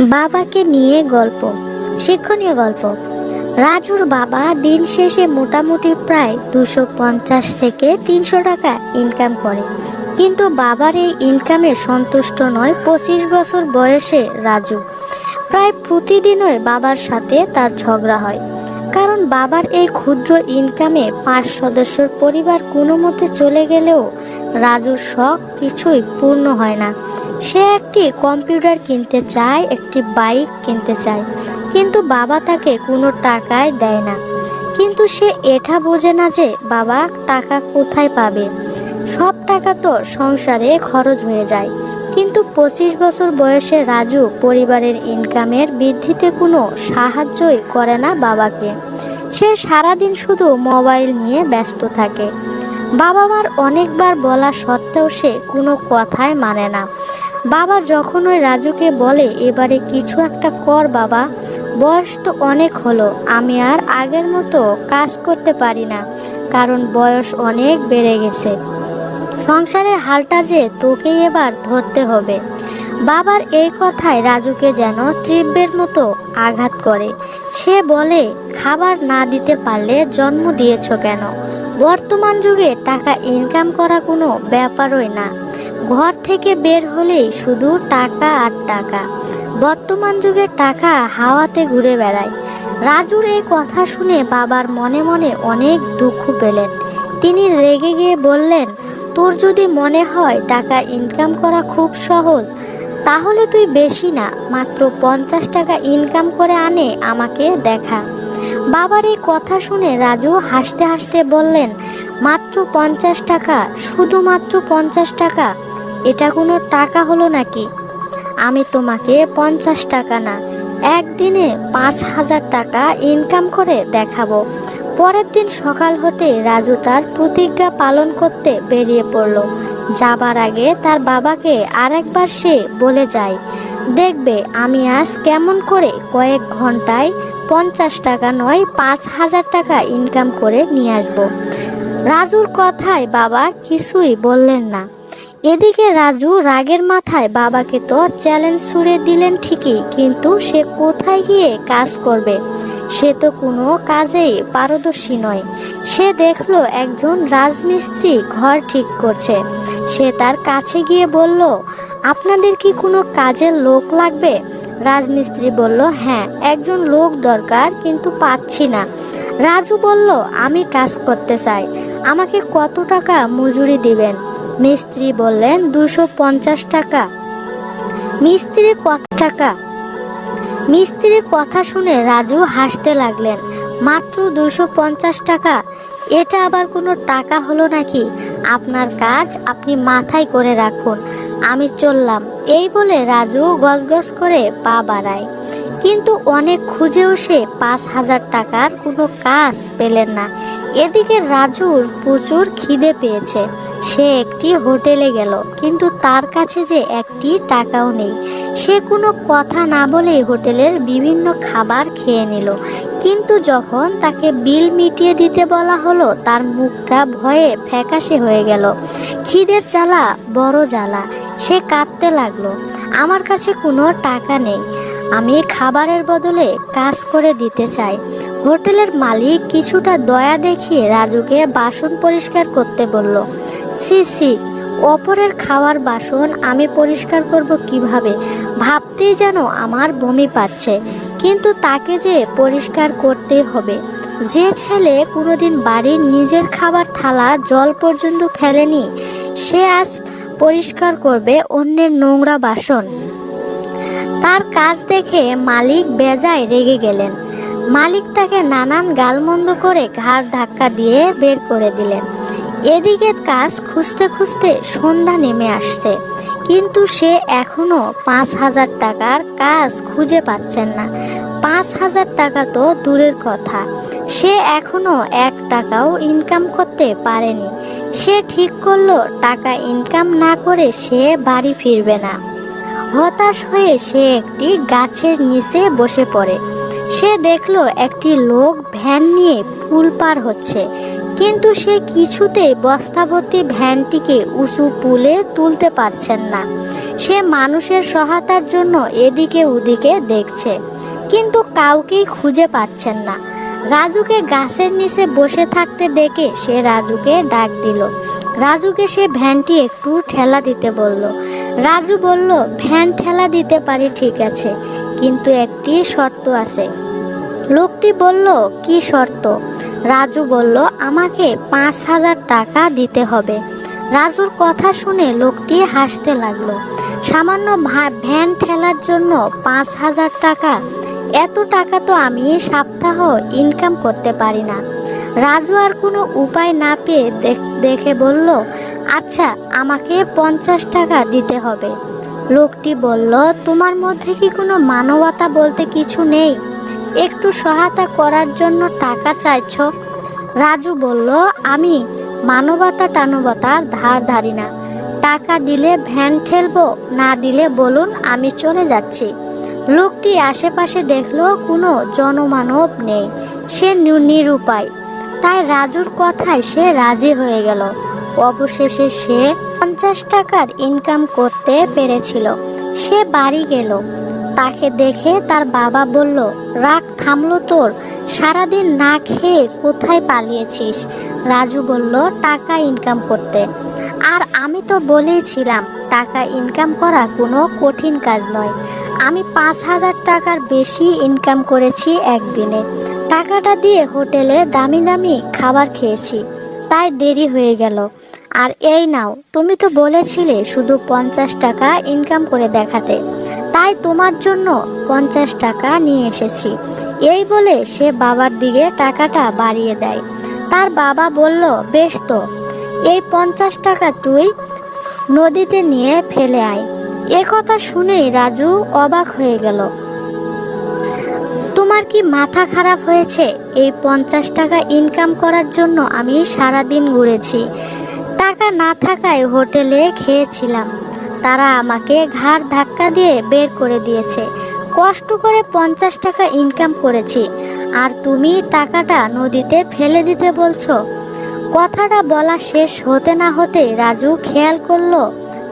বাবাকে নিয়ে গল্প, শিক্ষণীয় গল্প। রাজুর বাবা দিন শেষে মোটামুটি প্রায় দুশো পঞ্চাশ থেকে তিনশো টাকা ইনকাম করে। কিন্তু বাবার এই ইনকামে সন্তুষ্ট নয় পঁচিশ বছর বয়সে রাজু। প্রায় প্রতিদিনই বাবার সাথে তার ঝগড়া হয়। কারণ বাবার এই ক্ষুদ্র ইনকামে পাঁচ সদস্যর পরিবার কোনো মতে চলে গেলেও রাজুর শখ কিছুই পূর্ণ হয় না। সে একটি কম্পিউটার কিনতে চায়, একটি বাইক কিনতে চায়, কিন্তু বাবা তাকে কোনো টাকায় দেয় না। কিন্তু সে এটা বোঝে না যে বাবা টাকা কোথায় পাবে। সব টাকা তো সংসারে খরচ হয়ে যায়। পঁচিশ বছর বয়সে রাজু পরিবারের ইনকামের বৃদ্ধিতে কোনো সাহায্যই করে না বাবাকে। সে সারাদিন শুধু মোবাইল নিয়ে ব্যস্ত থাকে। বাবা মার অনেকবার বলা সত্ত্বেও সে কোনো কথাই মানে না। বাবা যখন ওই রাজুকে বলে, এবারে কিছু একটা কর বাবা, বয়স তো অনেক হলো, আমি আর আগের মতো কাজ করতে পারি না, কারণ বয়স অনেক বেড়ে গেছে। সংসারের হালটা যে তোকেই এবার ধরতে হবে। বাবার এই কথায় রাজুকে যেন তীব্রের মতো আঘাত করে। সে বলে, খাবার না দিতে পারলে জন্ম দিয়েছ কেন? বর্তমান যুগে টাকা ইনকাম করা কোনো ব্যাপারই না। ঘর থেকে বের হলেই শুধু টাকা আর টাকা। বর্তমান যুগে টাকা হাওয়াতে ঘুরে বেড়ায়। রাজুর এই কথা শুনে বাবার মনে মনে অনেক দুঃখ পেলেন। তিনি রেগে গিয়ে বললেন তোর যদি মনে হয় টাকা ইনকাম করা খুব সহজ, তাহলে তুই বেশি না, মাত্র পঞ্চাশ টাকা ইনকাম করে আনে আমাকে দেখা। বাবার এই কথা শুনে রাজু হাসতে হাসতে বললেন, মাত্র পঞ্চাশ টাকা, শুধুমাত্র পঞ্চাশ টাকা? এটা কোনো টাকা হলো নাকি? আমি তোমাকে পঞ্চাশ টাকা না, একদিনে পাঁচ হাজার টাকা ইনকাম করে দেখাবো। পরের দিন সকাল হতে রাজু তার প্রতিজ্ঞা পালন করতে বেরিয়ে পড়ল। যাবার আগে তার বাবাকে আরেকবার সে বলে যায়, দেখবে, আমি আজ কেমন করে কয়েক ঘন্টায় পঞ্চাশ টাকা নয়, পাঁচ হাজার টাকা ইনকাম করে নিয়ে আসব। রাজুর কথায় বাবা কিছুই বললেন না। এদিকে রাজু রাগের মাথায় বাবাকে তো চ্যালেঞ্জ ছুড়ে দিলেন ঠিকই, কিন্তু সে কোথায় গিয়ে কাজ করবে? সে তো কোনো কাজেই পারদর্শী নয়। সে দেখল একজন রাজমিস্ত্রি ঘর ঠিক করছে। সে তার কাছে গিয়ে বলল, আপনাদের কি কোনো কাজের লোক লাগবে? রাজমিস্ত্রি বলল হ্যাঁ একজন লোক দরকার, কিন্তু পাচ্ছি না। রাজু বলল, আমি কাজ করতে চাই। আমাকে কত টাকা মজুরি দিবেন? মিস্ত্রি বললেন, দুশো পঞ্চাশ টাকা। মিস্ত্রি, কত টাকা? মিস্ত্রির কথা শুনে রাজু হাসতে লাগলেন। মাত্র দুশো পঞ্চাশ টাকা। এটা আবার কোনো টাকা হলো নাকি? আপনার কাজ আপনি মাথায় করে রাখুন। আমি চললাম। এই বলে রাজু গজগজ করে পা বাড়ায়। কিন্তু অনেক খুঁজেও সে পাঁচ হাজার টাকার কোনো কাজ পেলেন না। এদিকে রাজুর প্রচুর খিদে পেয়েছে। সে একটি হোটেলে গেল, কিন্তু তার কাছে যে একটি টাকাও নেই। সে কোনো কথা না বলেই হোটেলের বিভিন্ন খাবার খেয়ে নিল। কিন্তু যখন তাকে বিল মিটিয়ে দিতে বলা হলো, তার মুখটা ভয়ে ফ্যাকাশে হয়ে গেল। খিদের জ্বালা বড় জ্বালা। সে কাঁদতে লাগল। আমার কাছে কোনো টাকা নেই। আমি খাবারের বদলে কাজ করে দিতে চাই। হোটেলের মালিক কিছুটা দয়া দেখিয়ে রাজুকে বাসন পরিষ্কার করতে বলল সি সি অপরের খাওয়ার বাসন আমি পরিষ্কার করব কীভাবে? ভাবতেই যেন আমার বমি পাচ্ছে। কিন্তু তাকে যে পরিষ্কার করতে হবে। যে ছেলে কোনোদিন বাড়ির নিজের খাবার থালা জল পর্যন্ত ফেলেনি, সে আজ পরিষ্কার করবে অন্যের নোংরা বাসন। তার কাজ দেখে মালিক বেজায় রেগে গেলেন। মালিক তাকে নানান গালমন্দ করে ঘাড় ধাক্কা দিয়ে বের করে দিলেন। এদিকে কাজ খুঁজতে খুঁজতে সন্ধ্যা নেমে আসছে। কিন্তু সে এখনও পাঁচ হাজার টাকার কাজ খুঁজে পাচ্ছেন না। পাঁচ হাজার টাকা তো দূরের কথা। সে এখনও এক টাকাও ইনকাম করতে পারেনি। সে ঠিক করল, টাকা ইনকাম না করে সে বাড়ি ফিরবে না। হতাশ হয়ে সে একটি গাছের নিচে বসে পড়ে। সে দেখল একটি লোক ভ্যান নিয়ে ফুল পার হচ্ছে, কিন্তু সে কিছুতেই বস্তাবতী ভ্যানটিকে উঁচু পুলে তুলতে পারছেন না। সে মানুষের সহায়তার জন্য এদিকে ওদিকে দেখছে, কিন্তু কাউকেই খুঁজে পাচ্ছেন না। রাজুকে গাছের নিচে বসে থাকতে দেখে সে রাজুকে ডাক দিল। রাজুকে সে ভ্যানটি একটু ঠেলা দিতে বলল রাজু বলল ভ্যান ঠেলা দিতে পারি, ঠিক আছে, কিন্তু একটি শর্ত আছে। লোকটি বলল, কি শর্ত? রাজু বলল, আমাকে পাঁচ হাজার টাকা দিতে হবে। রাজুর কথা শুনে লোকটি হাসতে লাগল। সামান্য ভ্যান ঠেলার জন্য পাঁচ হাজার টাকা, এত টাকা তো আমি সপ্তাহ ইনকাম করতে পারি না। রাজু আর কোনো উপায় না পেয়ে দেখ- বলল আচ্ছা আমাকে পঞ্চাশ টাকা দিতে হবে। লোকটি বলল, তোমার মধ্যে কি কোনো মানবতা বলতে কিছু নেই? একটু সহায়তা করার জন্য টাকা চাইছ? রাজু বলল, আমি মানবতা টানবতার ধার ধারি না। টাকা দিলে ভ্যান ঠেলবো, না দিলে বলুন আমি চলে যাচ্ছি। লোকটি আশেপাশে দেখল, কোনো জনমানব নেই। সে নির- নিরুপায়। তাই রাজুর কথায় সে রাজি হয়ে গেল। অবশেষে সে পঞ্চাশ টাকার ইনকাম করতে পেরেছিল। সে বাড়ি গেল। তাকে দেখে তার বাবা বলল, রাগ থামলো তোর। সারাদিন না খেয়ে কোথায় পালিয়েছিস? রাজু বলল, টাকা ইনকাম করতে। আর আমি তো বলেইছিলাম, টাকা ইনকাম করা কোনো কঠিন কাজ নয়। আমি পাঁচ হাজার টাকার বেশি ইনকাম করেছি একদিনে। টাকাটা দিয়ে হোটেলে দামি দামি খাবার খেয়েছি। তাই দেরি হয়ে গেল। আর এই নাও, তুমি তো বলেছিলে শুধু পঞ্চাশ টাকা ইনকাম করে দেখাতে। তাই তোমার জন্য পঞ্চাশ টাকা নিয়ে এসেছি। এই বলে সে বাবার দিকে টাকাটা বাড়িয়ে দেয়। তার বাবা বলল, বেশ তো, এই পঞ্চাশ টাকা তুই নদীতে নিয়ে ফেলে আয়। এ কথা শুনেই রাজু অবাক হয়ে গেল। তোমার কি মাথা খারাপ হয়েছে? এই পঞ্চাশ টাকা ইনকাম করার জন্য আমি সারাদিন ঘুরেছি। টাকা না থাকায় হোটেলে খেয়েছিলাম। তারা আমাকে ঘাড় ধাক্কা দিয়ে বের করে দিয়েছে। কষ্ট করে পঞ্চাশ টাকা ইনকাম করেছি। আর তুমি টাকাটা নদীতে ফেলে দিতে বলছো? কথাটা বলা শেষ হতে না হতে রাজু খেয়াল করল,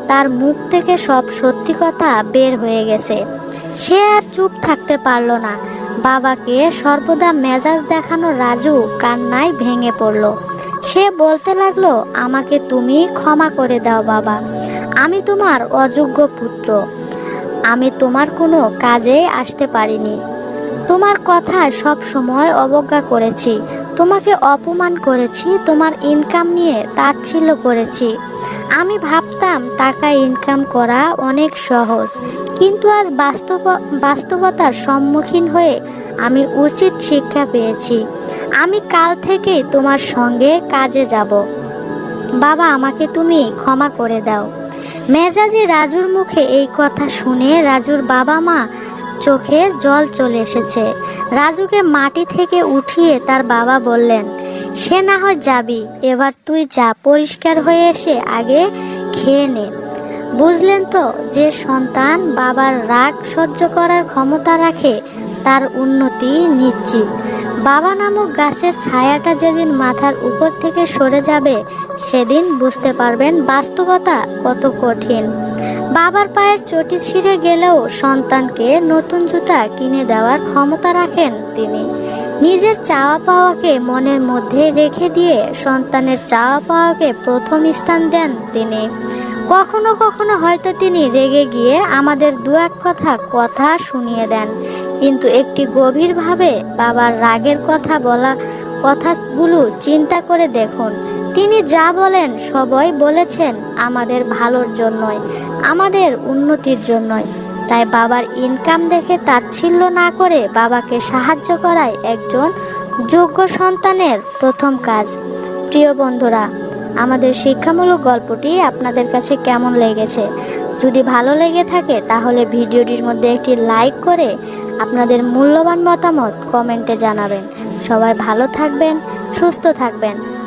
তার মুখ থেকে সব সত্যি কথা বের হয়ে গেছে। সে আর চুপ থাকতে পারল না। বাবাকে সর্বদা মেজাজ দেখানো রাজু কান্নায় ভেঙে পড়ল। সে বলতে লাগল, আমাকে তুমি ক্ষমা করে দাও বাবা। আমি তোমার অযোগ্য পুত্র। আমি তোমার কোনো কাজে আসতে পারিনি। তোমার কথা সব সময় অবজ্ঞা করেছি। তোমাকে অপমান করেছি, তোমার ইনকাম নিয়ে তাচ্ছিল্য করেছি। আমি ভাবতাম, টাকা ইনকাম করা অনেক সহজ। কিন্তু আজ বাস্তব, বাস্তবতার সম্মুখীন হয়ে আমি উচিত শিক্ষা পেয়েছি। আমি কাল থেকেই তোমার সঙ্গে কাজে যাব। বাবা, আমাকে তুমি ক্ষমা করে দাও। মেজাজি রাজুর মুখে এই কথা শুনে রাজুর বাবা মা চোখে জল চলে এসেছে। রাজুকে মাটি থেকে উঠিয়ে তার বাবা বললেন, সে না হয় যাবি, এবার তুই যা, পরিষ্কার হয়ে এসে আগে খেয়ে নে। বুঝলেন তো, যে সন্তান বাবার রাগ সহ্য করার ক্ষমতা রাখে, তার উন্নতি নিশ্চিত। বাবা নামক গাছের ছায়াটা যেদিন মাথার উপর থেকে সরে যাবে, সেদিন বুঝতে পারবেন বাস্তবতা কত কঠিন। বাবার পায়ের চটি ছিঁড়ে গেলেও সন্তানকে নতুন জুতা কিনে দেওয়ার ক্ষমতা রাখেন তিনি। নিজের চাওয়া পাওয়াকে মনের মধ্যে রেখে দিয়ে সন্তানের চাওয়া পাওয়াকে প্রথম স্থান দেন তিনি। কখনো কখনো হয়তো তিনি রেগে গিয়ে আমাদের দু এক কথা কথা শুনিয়ে দেন। কিন্তু একটি গভীরভাবে বাবার রাগের কথা বলা কথাগুলো চিন্তা করে দেখুন। তিনি যা বলেন সবাই বলেছেন আমাদের ভালোর জন্যই, আমাদের উন্নতির জন্যই। তাই বাবার ইনকাম দেখে তাচ্ছিল্য না করে বাবাকে সাহায্য করাই একজন যোগ্য সন্তানের প্রথম কাজ। প্রিয় বন্ধুরা, আমাদের শিক্ষামূলক গল্পটি আপনাদের কাছে কেমন লেগেছে? যদি ভালো লেগে থাকে, তাহলে ভিডিওটির মধ্যে একটি লাইক করে আপনাদের মূল্যবান মতামত কমেন্টে জানাবেন। সবাই ভালো থাকবেন, সুস্থ থাকবেন।